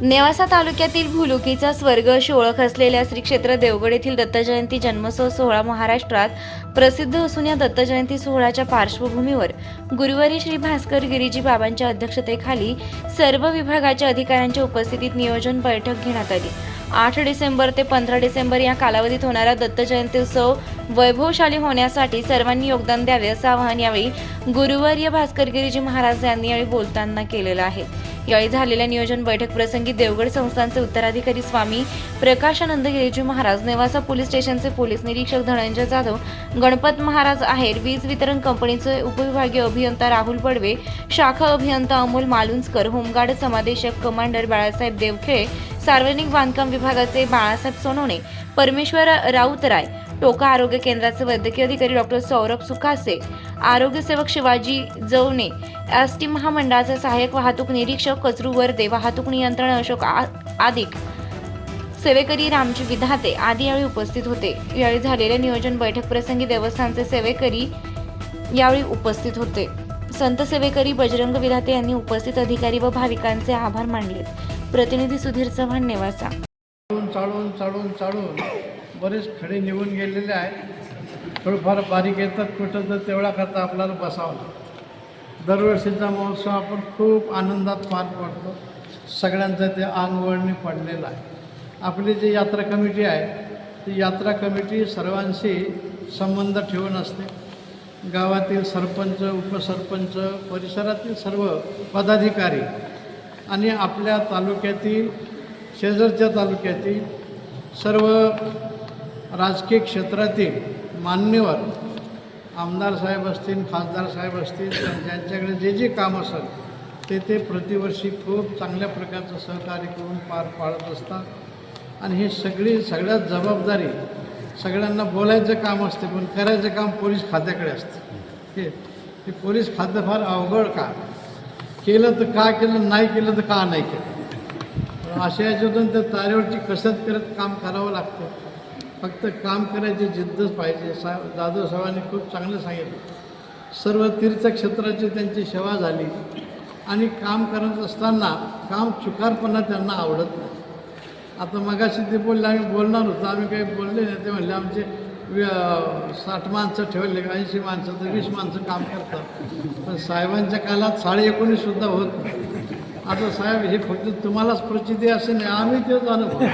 नेवासा तालुक्यातील भुलुकीचा स्वर्ग अशी ओळख असलेल्या श्री क्षेत्र देवगड येथील दत्तजयंती जन्मोत्सव सोहळा महाराष्ट्रात प्रसिद्ध असून या दत्तजयंती सोहळ्याच्या पार्श्वभूमीवर गुरुवारी श्री भास्कर गिरीजी बाबांच्या अध्यक्षतेखाली सर्व विभागाच्या अधिकाऱ्यांच्या उपस्थितीत नियोजन बैठक घेण्यात आली. आठ डिसेंबर ते पंधरा डिसेंबर या कालावधीत होणारा दत्त जयंती उत्सव वैभवशाली होण्यासाठी सर्वांनी योगदान द्यावे असं आवाहन यावेळी गुरुवर्य भास्कर गिरीजी महाराज यांनी यावेळी बोलताना केलेलं आहे. यावेळी झालेल्या नियोजन बैठक प्रसंगी देवगड संस्थांचे उत्तराधिकारी स्वामी प्रकाशानंद गिरीजी महाराज नेवासा पोलीस स्टेशनचे पोलीस निरीक्षक धनंजय जाधव गणपत महाराज आहेर वीज वितरण कंपनीचे उपविभागीय अभियंता राहुल पडवे शाखा अभियंता अमोल मालुंजकर होमगार्ड समादेशक कमांडर बाळासाहेब देवखेळे सार्वजनिक बांधकाम विभागाचे बाळासाहेब सोनवणे परमेश्वर राऊतराय टोका आरोग्य केंद्राचे वैद्यकीय अधिकारी डॉक्टर सौरभ सुखासे आरोग्य सेवक शिवाजी जवणे एस टी महामंडळाचे सहाय्यक वाहतूक निरीक्षक कचरू वर्दे वाहतूक नियंत्रण अशोक आदिक सेवेकरी रामजी विधाते आदी यावेळी उपस्थित होते. यावेळी झालेल्या नियोजन बैठक प्रसंगी देवस्थानचे सेवेकरी यावेळी उपस्थित होते. संत सेवेकरी बजरंग विधाते यांनी उपस्थित अधिकारी व भाविकांचे आभार मानले. प्रतिनिधी सुधीर चव्हाण नेवासा. चाळून चाळून चाळून चाळून बरेच खडे निघून गेलेले आहेत. थोडंफार बारीक येतात कुठं तर तेवढा करता आपल्याला बसावं दरवर्षीचा महोत्सव आपण खूप आनंदात पार पडतो. सगळ्यांचं ते अंगवळणी पडलेलं आहे. आपली जी यात्रा कमिटी आहे ती यात्रा कमिटी सर्वांशी संबंध ठेवून असते. गावातील सरपंच उपसरपंच परिसरातील सर्व पदाधिकारी आणि आपल्या तालुक्यातील शेजारच्या तालुक्यातील सर्व राजकीय क्षेत्रातील मान्यवर आमदार साहेब असतील खासदार साहेब असतील ज्यांच्याकडे जे जे काम असेल ते ते प्रतिवर्षी खूप चांगल्या प्रकारचं सहकार्य करून पार पाडत असतात. आणि हे सगळी सगळ्यात जबाबदारी सगळ्यांना बोलायचं काम असते पण करायचं काम पोलीस खात्याकडे असतं. हे पोलीस खातं फार अवघड का केलं तर का केलं नाही केलं तर का नाही केलं? अशा याच्यातून त्या तारेवरची कसरत करत काम करावं लागतं. फक्त काम करायची जिद्दच पाहिजे. सा जाधव साहेबांनी खूप चांगलं सांगितलं. सर्व तीर्थक्षेत्राची त्यांची सेवा झाली. आणि काम करत असताना काम चुकारपणा त्यांना आवडत नाही. आता मगाशी ते बोलले आम्ही बोलणार होतो. आम्ही काही बोलले नाही. ते म्हणले आमचे साठ माणसं ठेवले ऐंशी माणसं तर वीस माणसं काम करतात. पण साहेबांच्या काळात साडे एकोणीससुद्धा होत नाही आता साहेब हे फक्त तुम्हालाच प्रचिती असे नाही आम्ही तेच अनुभव.